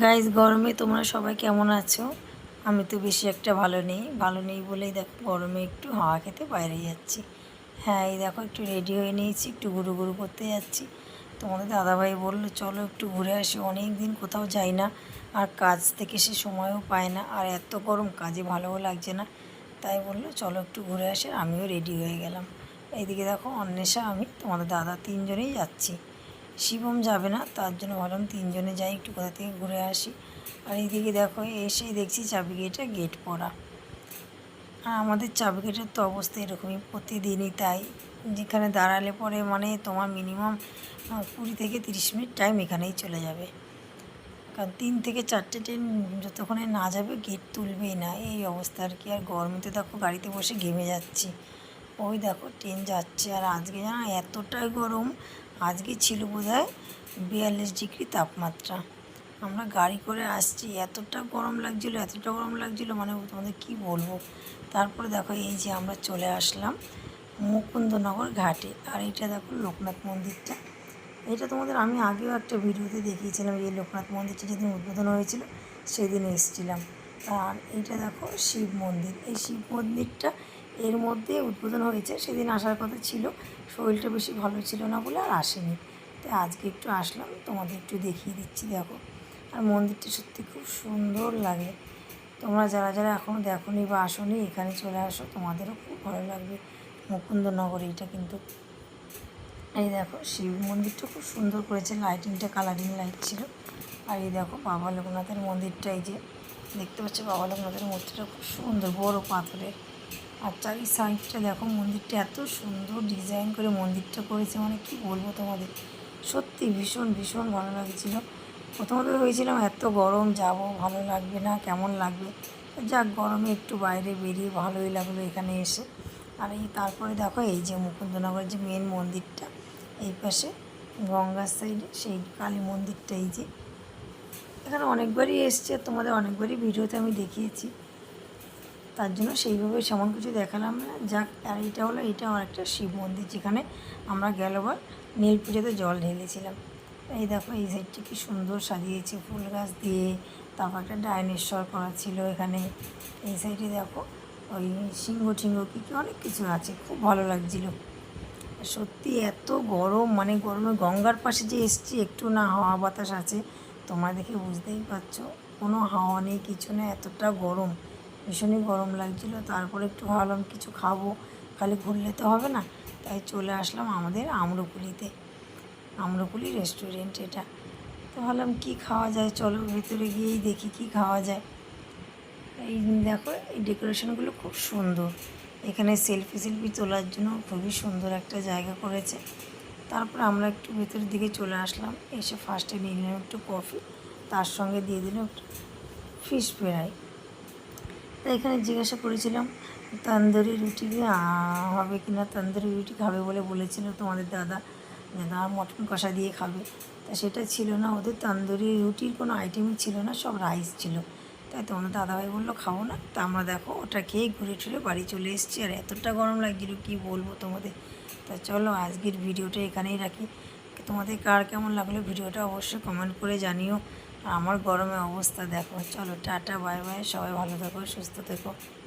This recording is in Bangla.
গাইজ গরমে তোমরা সবাই কেমন আছো? আমি তো বেশি একটা ভালো নেই। ভালো নেই বলেই দেখো গরমে একটু হাওয়া খেতে বাইরে যাচ্ছি। হ্যাঁ এই দেখো একটু রেডি হয়ে নিয়েছি, একটু ঘুরু ঘুরু করতে যাচ্ছি। তোমাদের দাদাভাই বলল, চলো একটু ঘুরে আসি অনেক দিন কোথাও যাই না, আর কাজ থেকে সে সময়ও পায় না, আর এত গরম, কাজে ভালোও লাগছে না। তাই বলল, চলো একটু ঘুরে আসি আমিও রেডি হয়ে গেলাম। এইদিকে দেখো, অন্বেষা, আমি, তোমাদের দাদা তিনজনেই যাচ্ছি। শিবম যাবে না, তার জন্য ভাবলাম তিনজনে যাই, একটু কোথা থেকে ঘুরে আসি। আর এইদিকে দেখো, এসেই দেখছি চাবি গেটে গেট পড়া। আর আমাদের চাবি গেটের তো অবস্থা এরকমই, প্রতিদিনই তাই। যেখানে দাঁড়ালে পরে মানে তোমার মিনিমাম কুড়ি থেকে তিরিশ মিনিট টাইম এখানেই চলে যাবে। কারণ তিন থেকে চারটে ট্রেন যতক্ষণে না যাবে গেট তুলবেই না। এই অবস্থা আর কি। আর গরমেতে দেখো, গাড়িতে বসে ঘেমে যাচ্ছি। ওই দেখো ট্রেন যাচ্ছে। আর আজকে জানো, এতটাই গরম আজকে ছিল বোধ হয় বিয়াল্লিশ ডিগ্রি তাপমাত্রা। আমরা গাড়ি করে আসছি, এতটা গরম লাগছিল, এতটা গরম লাগছিল মানে তোমাদের কি বলব? তারপরে দেখো এই যে আমরা চলে আসলাম মুকুন্দনগর ঘাটে। আর এটা দেখো লোকনাথ মন্দিরটা। এটা তোমাদের আমি আগেও একটা ভিডিওতে দেখিয়েছিলাম, এই লোকনাথ মন্দিরটা যেদিন উদ্বোধন হয়েছিল, সেদিন এসেছিলাম। আর এইটা দেখো শিব মন্দির। এই শিব মন্দিরটা এর মধ্যে উদ্বোধন হয়েছে, সেদিন আসার কথা ছিল। শরীরটা বেশি ভালো ছিল না বলে আর আসেনি। তাই আজকে একটু আসলাম, তোমাদের একটু দেখিয়ে দিচ্ছি, দেখো। আর মন্দিরটা সত্যি খুব সুন্দর লাগে। তোমরা যারা যারা এখনও দেখোনি বা আসোনি, এখানে চলে আসো, তোমাদেরও খুব ভালো লাগবে। মুকুন্দনগর, এইটা কিন্তু। এই দেখো, শিব মন্দিরটা খুব সুন্দর করেছে লাইটিংটা কালারিং লাইট ছিল। আর এই দেখো, বাবা লোকনাথের মন্দিরটা, এই যে, দেখতে পাচ্ছ, বাবা লোকনাথের মূর্তিটা খুব সুন্দর, বড় পাথরের। আর চারি সাইডটা দেখো, মন্দিরটা এত সুন্দর ডিজাইন করে মন্দিরটা করেছে মানে কি বলব তোমাদের? সত্যি ভীষণ ভীষণ ভালো লাগছিল। প্রথমত হয়েছিলাম এত গরম, যাব, ভালো লাগবে না, কেমন লাগবে? যাক, গরমে একটু বাইরে বেরিয়ে ভালোই লাগল এখানে এসে। আর এই তারপরে দেখো, এই যে মুকুন্দনগরের যে মেন মন্দিরটা, এই পাশে গঙ্গার সাইডে সেই কালী মন্দিরটা, এই যে। এখানে অনেকবারই এসছে, তোমাদের অনেকবারই ভিডিওতে আমি দেখিয়েছি। তার জন্য সেইভাবে সেমন কিছু দেখালাম না। যাক, আর এটা হলো এটা আমার একটা শিব মন্দির যেখানে আমরা গেলবার নীল পুজোতে জল ঢেলেছিলাম। এই দেখো, এই সাইডটি কি সুন্দর সাজিয়েছে ফুল গাছ দিয়ে। তারপর একটা ডাইনেশ্বর করা ছিল এখানে। এই সাইডে দেখো, ওই সিংহ টিংহ কী কী অনেক কিছু আছে, খুব ভালো লাগছিল। সত্যি এত গরম মানে গরমে গঙ্গার পাশে যে এসছি, একটু না হাওয়া বাতাস আছে, তোমরা দেখে বুঝতেই পারছ। কোনো হাওয়া নেই, কিছু না এতটা গরম। ভীষণই গরম লাগছিল। তারপরে একটু ভাবলাম কিছু খাব, খালি ঘুরলে তো হবে না, তাই চলে আসলাম আমাদের আম্রকুলিতে। আম্রকুলি রেস্টুরেন্ট এটা। তো ভাবলাম কী খাওয়া যায়, চলো ভেতরে গিয়েই দেখি কি খাওয়া যায়। এই দেখো, এই ডেকোরেশনগুলো খুব সুন্দর। এখানে সেলফি সেলফি তোলার জন্য খুবই সুন্দর একটা জায়গা করেছে। তারপর আমরা একটু ভেতরের দিকে চলে আসলাম, এসে ফার্স্টে নিয়ে নিলাম একটু কফি তার সঙ্গে দিয়ে দিলাম একটু ফিশ ফ্রাই তা এখানে জিজ্ঞাসা করেছিলাম, তন্দুরি রুটি হবে কি না? তন্দুরি রুটি খাবে বলে বলেছিল তোমাদের দাদা। দাদা মটন কষা দিয়ে খাবে। তা সেটা ছিল না, ওদের তন্দুরি রুটির কোনো আইটেমই ছিল না, সব রাইস ছিল। তাই তোমাদের দাদাভাই বলল খাব না। তা আমরা দেখো, ওটা খেয়ে ঘুরে টুরে বাড়ি চলে এসেছি। আর এতটা গরম লাগছিল, কী বলব তোমাদের? তা চলো, আজকের ভিডিওটা এখানেই রাখি। তোমাদের কার কেমন লাগল ভিডিওটা অবশ্যই কমেন্ট করে জানিও। আমার গরমে অবস্থা দেখো। চলো টাটা বাই বাই সবাই ভালো থেকো সুস্থ থেকো।